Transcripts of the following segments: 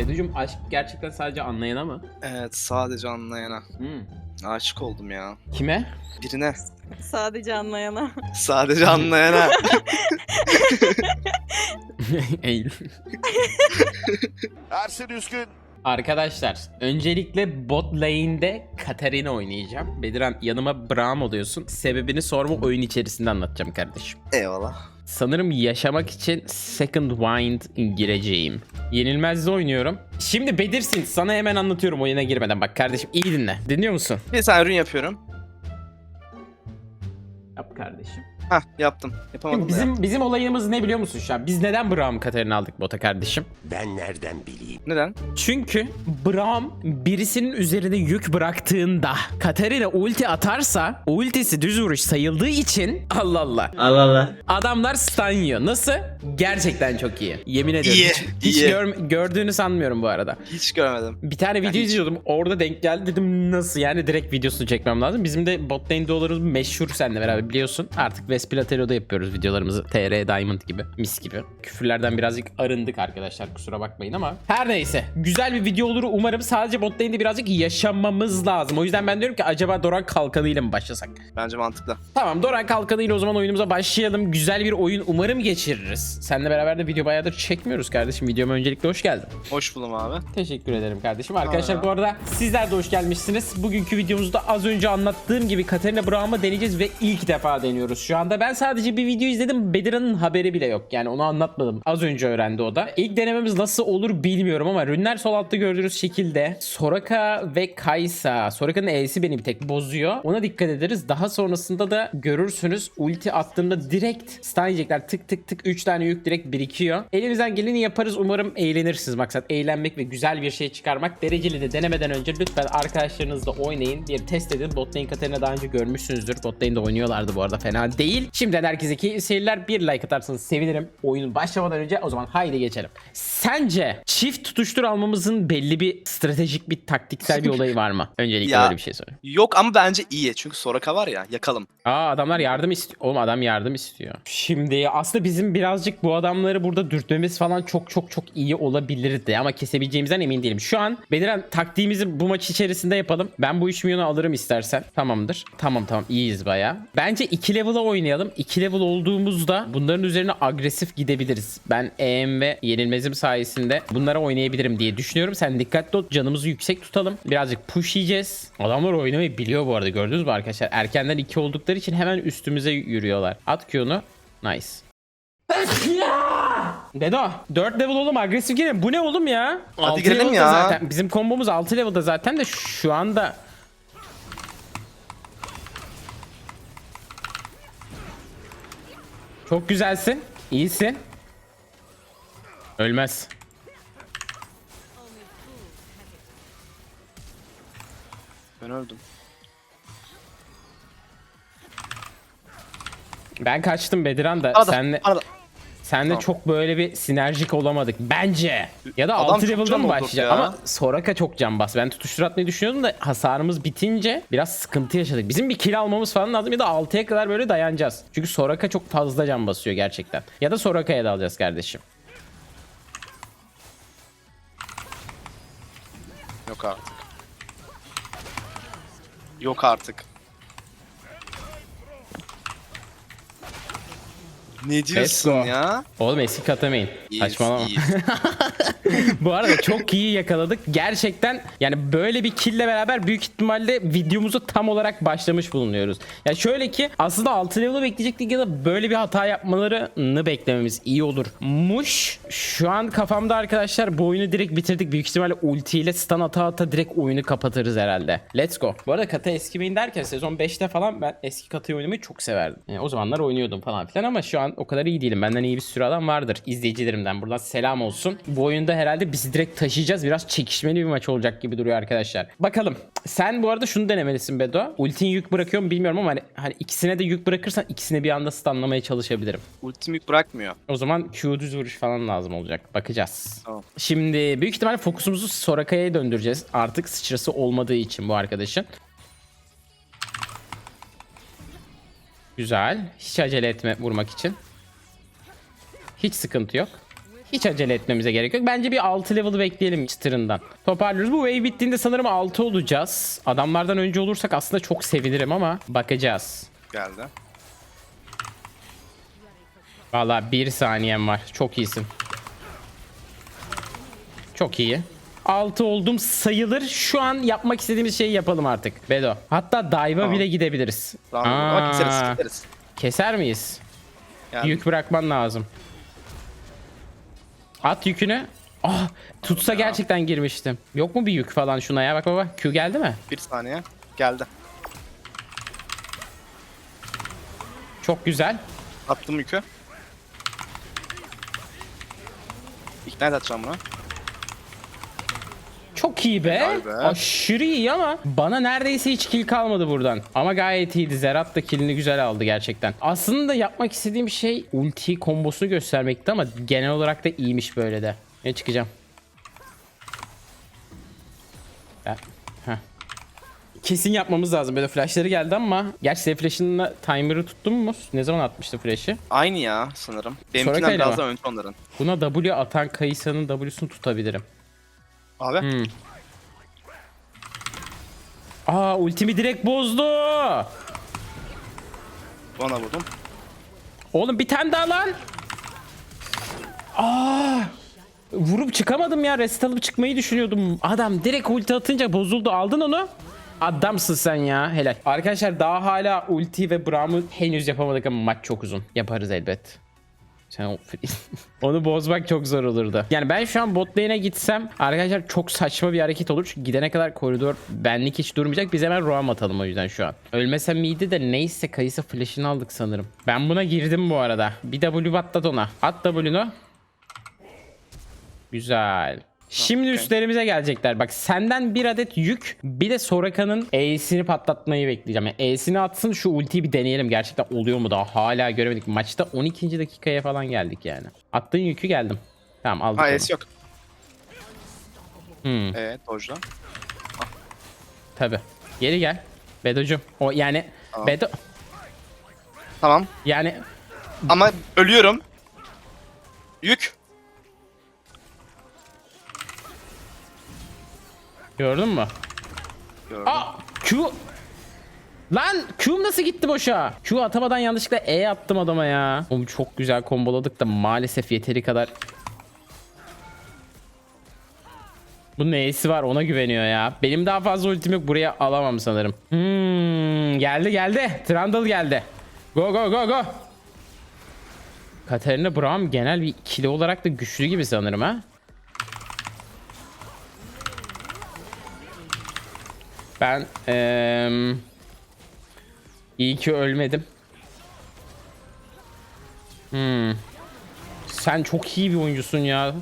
Beducuğum aşk gerçekten sadece anlayana mı? Evet sadece anlayana. Hmm. Aşık oldum ya. Kime? Birine. Sadece anlayana. Sadece anlayana. Eğil. Ersin Üskün Arkadaşlar öncelikle bot lane'de Katarina oynayacağım. Bediran yanıma Braum oluyorsun. Sebebini sorma oyun içerisinde anlatacağım kardeşim. Eyvallah. Sanırım yaşamak için Second Wind gireceğim. Yenilmezde oynuyorum. Şimdi Bedirsin sana hemen anlatıyorum oyuna girmeden. Bak kardeşim iyi dinle. Dinliyor musun? Bir ürün yapıyorum. Hah yaptım. Yapamadım da yaptım. Bizim bizim olayımız ne biliyor musun şu an? Biz neden Braum Katarina aldık bota kardeşim? ben nereden bileyim? Neden? Çünkü Braum birisinin üzerine yük bıraktığında Katarina ulti atarsa ultisi düz vuruş sayıldığı için Allah Allah. Allah Allah. Adamlar stun yiyor. Nasıl? Gerçekten çok iyi. Yemin ediyorum. İyi, hiç hiç iyi. gör- gördüğünü sanmıyorum bu arada. Hiç görmedim. Bir tane video hiç. izliyordum. Orada denk geldi dedim nasıl yani direkt videosunu çekmem lazım. Bizim de bot lane duolarımız meşhur seninle beraber biliyorsun. Artık Vespilatelo'da yapıyoruz videolarımızı. TR Diamond gibi. Mis gibi. Küfürlerden birazcık arındık arkadaşlar kusura bakmayın ama. Her neyse. Güzel bir video olur umarım. Sadece bot lane'de birazcık yaşamamız lazım. O yüzden ben diyorum ki acaba Doran kalkanıyla mı başlasak? Bence mantıklı. Tamam Doran kalkanıyla o zaman oyunumuza başlayalım. Güzel bir oyun umarım geçiririz. Seninle beraber de video bayağıdır çekmiyoruz kardeşim. Videoma öncelikle hoş geldin. Hoş buldum abi. Teşekkür ederim kardeşim. Arkadaşlar Aa. bu arada sizler de hoş gelmişsiniz. Bugünkü videomuzda az önce anlattığım gibi Katarina Braum'a deneyeceğiz ve ilk defa deniyoruz şu anda. Ben sadece bir video izledim. Bedira'nın haberi bile yok. Yani onu anlatmadım. Az önce öğrendi o da. İlk denememiz nasıl olur bilmiyorum ama rünler sol altta gördüğünüz şekilde Soraka ve Kaysa. Soraka'nın E'si beni bir tek bozuyor. Ona dikkat ederiz. Daha sonrasında da görürsünüz ulti attığımda direkt stun yiyecekler. Tık tık tık 3 tane yük direkt birikiyor. Elimizden geleni yaparız. Umarım eğlenirsiniz. Maksat eğlenmek ve güzel bir şey çıkarmak. Dereceli de denemeden önce lütfen arkadaşlarınızla oynayın. Bir test edin. Bot lane Katarina daha önce görmüşsünüzdür. Bot lane'de oynuyorlardı bu arada. Fena değil. Şimdiden herkese keyifli seyirler. Bir like atarsanız sevinirim. Oyunun başlamadan önce o zaman haydi geçelim. Sence çift tutuştur almamızın belli bir stratejik bir taktiksel bir olayı var mı? Öncelikle Ya. böyle bir şey söyle. Yok ama bence iyi. Çünkü Soraka var ya yakalım. Aa adamlar yardım istiyor. Oğlum adam yardım istiyor. Şimdi aslında bizim birazcık bu adamları burada dürtmemiz falan çok çok çok iyi olabilirdi ama kesebileceğimizden emin değilim. Şu an Beliren taktiğimizi bu maç içerisinde yapalım. Ben bu 3 milyonu alırım istersen. Tamamdır. Tamam tamam iyiyiz baya. Bence 2 level'a oynayalım. 2 level olduğumuzda bunların üzerine agresif gidebiliriz. Ben EM ve yenilmezim sayesinde bunlara oynayabilirim diye düşünüyorum. Sen dikkatli ol. Canımızı yüksek tutalım. Birazcık push yiyeceğiz. Adamlar oynamayı biliyor bu arada. Gördünüz mü arkadaşlar? Erkenden 2 oldukları için hemen üstümüze yürüyorlar. At Q'nu. Nice. Bedo 4 level oğlum agresif girelim. Bu ne oğlum ya? Hadi Altı girelim level'da ya. Zaten. Bizim kombomuz 6 level'da zaten de şu anda Çok güzelsin. İyisin. Ölmez. Ben öldüm. Ben kaçtım Bediran da Arada, senle arada. Senle Tamam. çok böyle bir sinerjik olamadık bence. Ya da Adam 6 çok level'da can mı doldurdu başlayacak? ya. Ama Soraka çok can bas. Ben tutuştur atmayı düşünüyordum da hasarımız bitince biraz sıkıntı yaşadık. Bizim bir kill almamız falan lazım ya da 6'ya kadar böyle dayanacağız. Çünkü Soraka çok fazla can basıyor gerçekten. Ya da Soraka'ya da alacağız kardeşim. Yok artık. Yok artık. Ne diyorsun go. ya? Oğlum eski katamayın. İyiyiz, Saçmalama. iyiyiz. Bu arada çok iyi yakaladık. Gerçekten yani böyle bir kille beraber büyük ihtimalle videomuzu tam olarak başlamış bulunuyoruz. Ya şöyle ki aslında 6 level'ı bekleyecektik ya da böyle bir hata yapmalarını beklememiz iyi olur. Muş şu an kafamda arkadaşlar bu oyunu direkt bitirdik. Büyük ihtimalle ultiyle stun ata ata direkt oyunu kapatırız herhalde. Let's go. Bu arada kata eskimeyin derken sezon 5'te falan ben eski katayı oynamayı çok severdim. Yani o zamanlar oynuyordum falan filan ama şu an o kadar iyi değilim. Benden iyi bir sürü adam vardır. İzleyicilerimden buradan selam olsun. Bu oyunda herhalde bizi direkt taşıyacağız. Biraz çekişmeli bir maç olacak gibi duruyor arkadaşlar. Bakalım. Sen bu arada şunu denemelisin Bedo. Ultin yük bırakıyor mu bilmiyorum ama hani, hani ikisine de yük bırakırsan ikisini bir anda stunlamaya çalışabilirim. Ultim yük bırakmıyor. O zaman Q düz vuruş falan lazım olacak. Bakacağız. Tamam. Şimdi büyük ihtimalle fokusumuzu Soraka'ya döndüreceğiz. Artık sıçrası olmadığı için bu arkadaşın. Güzel. Hiç acele etme vurmak için. Hiç sıkıntı yok. Hiç acele etmemize gerek yok. Bence bir 6 level bekleyelim çıtırından. Toparlıyoruz. Bu wave bittiğinde sanırım 6 olacağız. Adamlardan önce olursak aslında çok sevinirim ama bakacağız. Geldi. Valla bir saniyem var. Çok iyisin. Çok iyi. 6 oldum sayılır. Şu an yapmak istediğimiz şeyi yapalım artık. Bedo. Hatta dive'a Tamam. bile gidebiliriz. Tamam. Bak keseriz Aa, keseriz. Keser miyiz? Geldi. Yük bırakman lazım. At yükünü. Ah tutsa gerçekten girmiştim. Yok mu bir yük falan şuna ya bak baba. Q geldi mi? Bir saniye. Geldi. Çok güzel. Attım yükü. İkna edeceğim bunu. Çok iyi be. Be. Aşırı iyi ama bana neredeyse hiç kill kalmadı buradan. Ama gayet iyiydi. Zerat da killini güzel aldı gerçekten. Aslında yapmak istediğim şey ulti kombosunu göstermekti ama genel olarak da iyiymiş böyle de. Ne çıkacağım? Heh. Kesin yapmamız lazım. Böyle flashları geldi ama gerçi senin flash'ınla timer'ı tuttun mu? Ne zaman atmıştı flash'ı? Aynı ya sanırım. Benimkinden biraz daha önce onların. Buna W atan Kayısa'nın W'sunu tutabilirim. Abi. Hmm. Aa ultimi direkt bozdu. Bana vurdum. Oğlum bir tane daha lan. Aa! Vurup çıkamadım ya. Reset alıp çıkmayı düşünüyordum. Adam direkt ulti atınca bozuldu. Aldın onu. Adamsın sen ya. Helal. Arkadaşlar daha hala ulti ve Braum'u henüz yapamadık ama maç çok uzun. Yaparız elbet. Sen onu bozmak çok zor olurdu. Yani ben şu an bot lane'e gitsem arkadaşlar çok saçma bir hareket olur. Çünkü gidene kadar koridor benlik hiç durmayacak. Biz hemen roam atalım o yüzden şu an. Ölmesem iyiydi de neyse kayısı flash'ını aldık sanırım. Ben buna girdim bu arada. Bir W atlat ona. At W'nu. Güzel. Şimdi okey. üstlerimize gelecekler. Bak senden bir adet yük bir de Soraka'nın E'sini patlatmayı bekleyeceğim. Yani E'sini atsın şu ultiyi bir deneyelim. Gerçekten oluyor mu daha hala göremedik. Maçta 12. dakikaya falan geldik yani. Attığın yükü geldim. Tamam aldık Ha yok. Hmm, Evet dojla. tabii. Geri gel. Bedo'cum. O yani Tamam. Bedo Tamam. yani Ama ölüyorum. Yük. Gördün mü? Gördüm. Aa Q Lan Q'm nasıl gitti boşa? Q atamadan yanlışlıkla E attım adama ya. Oğlum çok güzel komboladık da maalesef yeteri kadar Bunun E'si var ona güveniyor ya. Benim daha fazla ultim yok buraya alamam sanırım. Hmm, geldi geldi. Trundle geldi. Go go go go. Katarina Braum genel bir ikili olarak da güçlü gibi sanırım ha. Ben eee iyi ki ölmedim. Hmm. Sen çok iyi bir oyuncusun ya.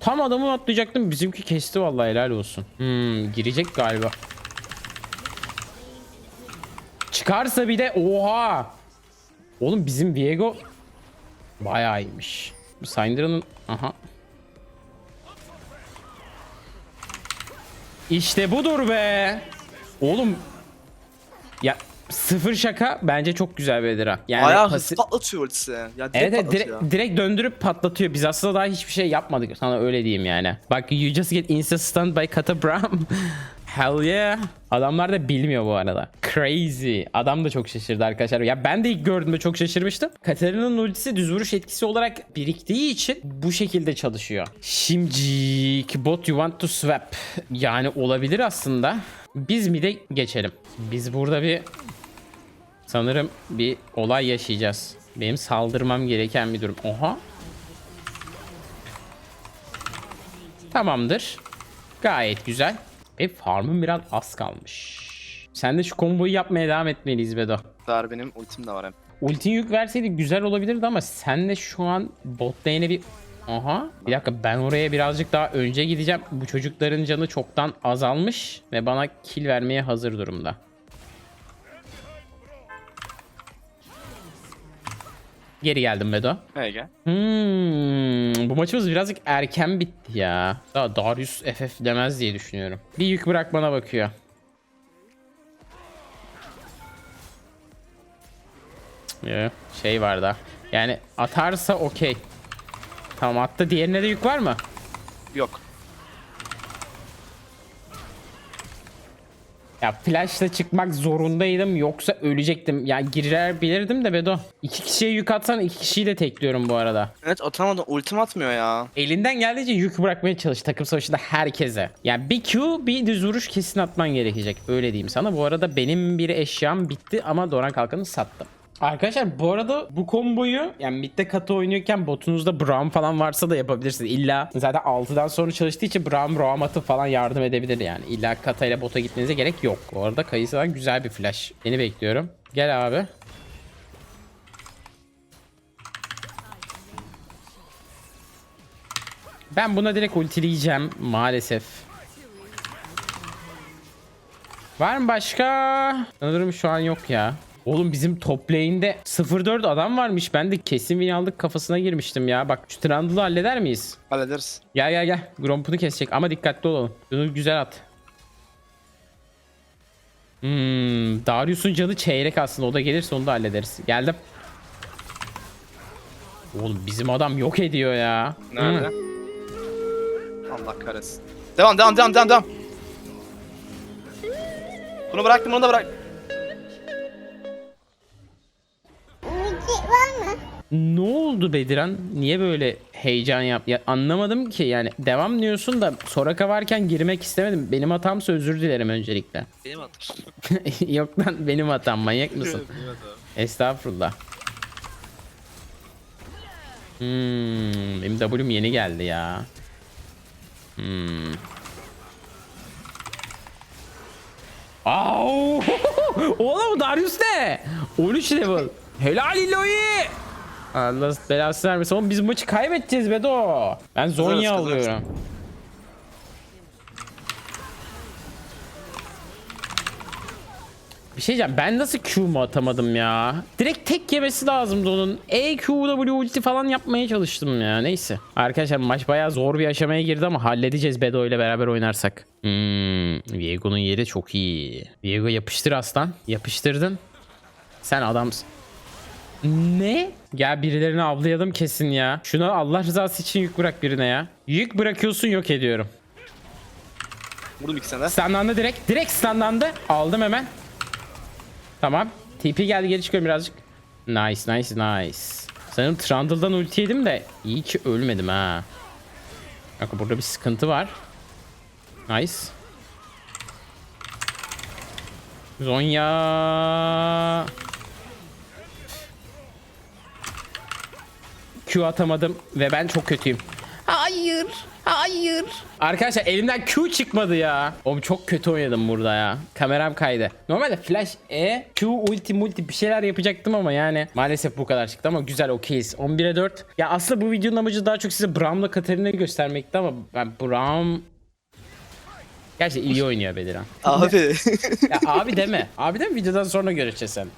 Tam adamı atlayacaktım. Bizimki kesti vallahi helal olsun. Hmm, girecek galiba. Çıkarsa bir de oha. Oğlum bizim Viego bayağı iyiymiş. Syndra'nın aha. İşte budur be. Oğlum ya sıfır şaka bence çok güzel bir Edira. Yani Bayağı pasi- patlatıyor ultisi. Ya direkt Evet, evet patlatıyor. direkt, direkt döndürüp patlatıyor. Biz aslında daha hiçbir şey yapmadık. Sana öyle diyeyim yani. Bak you just get insta stunned by Kata Braum. Hell yeah. Adamlar da bilmiyor bu arada. Crazy. Adam da çok şaşırdı arkadaşlar. Ya ben de ilk gördüğümde çok şaşırmıştım. Katarina'nın ultisi düz vuruş etkisi olarak biriktiği için bu şekilde çalışıyor. Şimdi bot you want to swap. Yani olabilir aslında. Biz mi de geçelim. Biz burada bir Sanırım bir olay yaşayacağız. Benim saldırmam gereken bir durum. Oha. Tamamdır. Gayet güzel. Ve farmım biraz az kalmış. Sen de şu komboyu yapmaya devam etmeliyiz Bedo. Dar benim ultim de var hem. Ultin yük verseydi güzel olabilirdi ama sen de şu an bot lane'e bir... Aha. Bir dakika ben oraya birazcık daha önce gideceğim. Bu çocukların canı çoktan azalmış ve bana kill vermeye hazır durumda. Geri geldim Bedo. Hey gel. Hmm, bu maçımız birazcık erken bitti ya. Daha Darius FF demez diye düşünüyorum. Bir yük bırak bana bakıyor. Cık, Yo, şey var da. Yani atarsa okey. Tamam attı. Diğerine de yük var mı? Yok. Ya flashla çıkmak zorundaydım yoksa ölecektim. Ya girer bilirdim de Bedo. İki kişiye yük atsan iki kişiyi de tekliyorum bu arada. Evet atamadım. Ultim atmıyor ya. Elinden geldiğince yük bırakmaya çalış takım savaşında herkese. Yani bir Q bir düz vuruş kesin atman gerekecek. Öyle diyeyim sana. Bu arada benim bir eşyam bitti ama Doran Kalkan'ı sattım. Arkadaşlar bu arada bu komboyu yani midde katı oynuyorken botunuzda Braum falan varsa da yapabilirsiniz. İlla zaten 6'dan sonra çalıştığı için Braum Roam atıp falan yardım edebilir yani. İlla kata ile bota gitmenize gerek yok. Bu arada Kayısı'dan güzel bir flash. Seni bekliyorum. Gel abi. Ben buna direkt ultileyeceğim maalesef. Var mı başka? Sanırım şu an yok ya. Oğlum bizim top lane'de 0-4 adam varmış. Ben de kesin win aldık kafasına girmiştim ya. Bak şu Trundle'ı halleder miyiz? Hallederiz. Gel gel gel. Gromp'unu kesecek ama dikkatli olalım. Bunu güzel at. Hmm, Darius'un canı çeyrek aslında. O da gelirse onu da hallederiz. Geldim. Oğlum bizim adam yok ediyor ya. Nerede? Hmm. Allah kahretsin. Devam devam devam devam devam. Bunu bıraktım onu da bırak. Ne oldu Bediran? Niye böyle heyecan yap? Ya anlamadım ki yani. Devam diyorsun da Soraka varken girmek istemedim. Benim hatamsa özür dilerim öncelikle. Benim atır. Yok lan benim hatam manyak mısın? Estağfurullah. Hmm, benim W'm yeni geldi ya. Hmm. Au! Oğlum Darius ne? 13 level. Helal Iloyi. Allah belası vermesin. Oğlum biz maçı kaybedeceğiz Bedo. Ben Zonya Kazanırız, kazanırız. alıyorum. Bir şey diyeceğim ben nasıl Q mu atamadım ya? Direkt tek yemesi lazımdı onun. E, Q, W ulti falan yapmaya çalıştım ya. Neyse. Arkadaşlar maç bayağı zor bir aşamaya girdi ama halledeceğiz Bedo ile beraber oynarsak. Hmm, Viego'nun yeri çok iyi. Viego yapıştır aslan. Yapıştırdın. Sen adamsın. Ne? Gel birilerini avlayalım kesin ya. Şuna Allah rızası için yük bırak birine ya. Yük bırakıyorsun yok ediyorum. Vurdum ikisine de. Standlandı direkt. Direkt standlandı. Aldım hemen. Tamam. TP geldi geri çıkıyorum birazcık. Nice nice nice. Sanırım Trundle'dan ulti yedim de iyi ki ölmedim ha. Bak burada bir sıkıntı var. Nice. Zonya. Q atamadım ve ben çok kötüyüm. Hayır. Hayır. Arkadaşlar elimden Q çıkmadı ya. Oğlum çok kötü oynadım burada ya. Kameram kaydı. Normalde flash E, Q, ulti, multi bir şeyler yapacaktım ama yani maalesef bu kadar çıktı ama güzel okeyiz. 11'e 4. Ya aslında bu videonun amacı daha çok size Braum'la Katarina'yı göstermekti ama ben Braum Gerçi iyi oynuyor Bediran. Abi. Ya abi deme. Abi deme videodan sonra göreceğiz sen.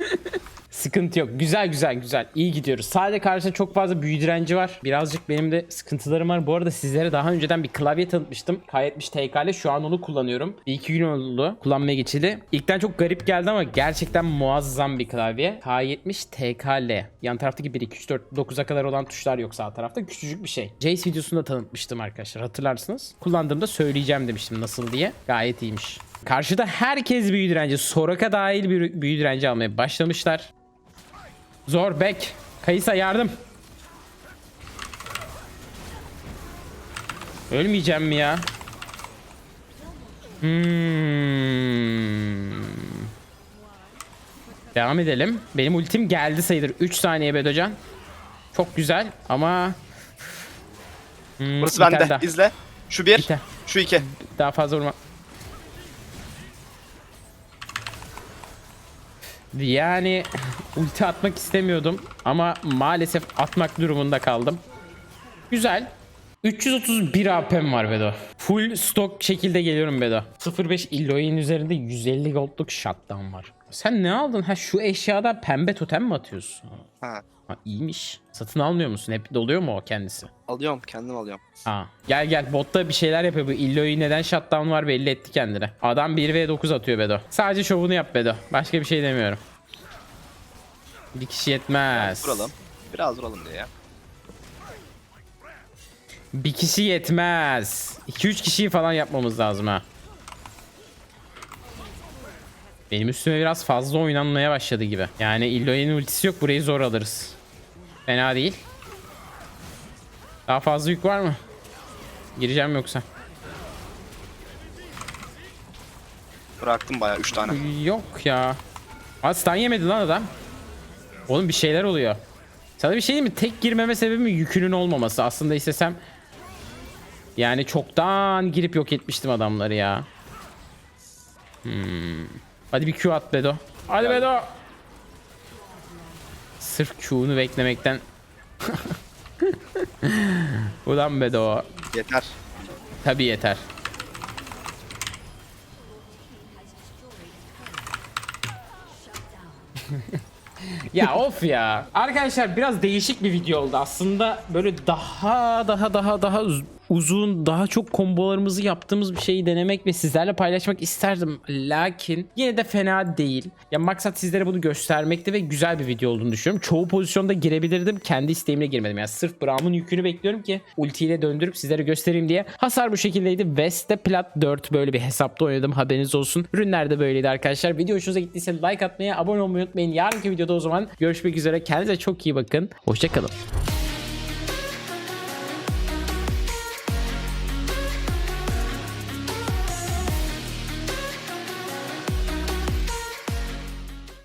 Sıkıntı yok. Güzel güzel güzel. İyi gidiyoruz. Sadece karşısında çok fazla büyü direnci var. Birazcık benim de sıkıntılarım var. Bu arada sizlere daha önceden bir klavye tanıtmıştım. K70 TK'le şu an onu kullanıyorum. Bir iki gün oldu kullanmaya geçildi. İlkten çok garip geldi ama gerçekten muazzam bir klavye. K70 TKL. Yan taraftaki 1, 2, 3, 4, 9'a kadar olan tuşlar yok sağ tarafta. Küçücük bir şey. Jace videosunda tanıtmıştım arkadaşlar. Hatırlarsınız. Kullandığımda söyleyeceğim demiştim nasıl diye. Gayet iyiymiş. Karşıda herkes büyü direnci. Soraka dahil büyü direnci almaya başlamışlar. Zor bek. Kayısa yardım. Ölmeyeceğim mi ya? Hmm. Devam edelim. Benim ultim geldi sayılır. 3 saniye Bedocan. Çok güzel ama Hmm, Burası bende. daha. İzle. Şu bir. Bir. Şu iki. Daha fazla vurma. Yani ulti atmak istemiyordum ama maalesef atmak durumunda kaldım. Güzel. 331 AP'm var Bedo. Full stock şekilde geliyorum Bedo. 05 Illoy'in üzerinde 150 gold'luk shutdown var. Sen ne aldın? Ha şu eşyada pembe totem mi atıyorsun? Ha. Ha iyiymiş. Satın almıyor musun? Hep doluyor mu o kendisi? Alıyorum kendim alıyorum. Ha. Gel gel botta bir şeyler yapıyor bu Illo'yu neden shutdown var belli etti kendine. Adam 1v9 atıyor Bedo. Sadece şovunu yap Bedo. Başka bir şey demiyorum. Bir kişi yetmez. Vuralım. Biraz vuralım diye ya. Bir kişi yetmez. 2-3 kişiyi falan yapmamız lazım ha. Benim üstüme biraz fazla oynanmaya başladı gibi. Yani Illoy'un ultisi yok burayı zor alırız. Fena değil. Daha fazla yük var mı? Gireceğim yoksa. Bıraktım bayağı 3 tane. Yok ya. Aa, stun yemedi lan adam. Oğlum bir şeyler oluyor. Sana bir şey diyeyim mi? Tek girmeme sebebim yükünün olmaması. Aslında istesem yani çoktan girip yok etmiştim adamları ya. Hmm. Hadi bir Q at Bedo. Hadi Bedo. Sırf Q'nu beklemekten. Ulan Bedo. Yeter. Tabii yeter. ya of ya. Arkadaşlar biraz değişik bir video oldu. Aslında böyle daha daha daha daha uzun, daha çok kombolarımızı yaptığımız bir şeyi denemek ve sizlerle paylaşmak isterdim. Lakin yine de fena değil. Ya maksat sizlere bunu göstermekti ve güzel bir video olduğunu düşünüyorum. Çoğu pozisyonda girebilirdim. Kendi isteğimle girmedim. Yani sırf Braum'un yükünü bekliyorum ki ultiyle döndürüp sizlere göstereyim diye. Hasar bu şekildeydi. West'te plat 4 böyle bir hesapta oynadım. Haberiniz olsun. Ürünler de böyleydi arkadaşlar. Video hoşunuza gittiyse like atmayı, abone olmayı unutmayın. Yarınki videoda o zaman görüşmek üzere. Kendinize çok iyi bakın. Hoşçakalın.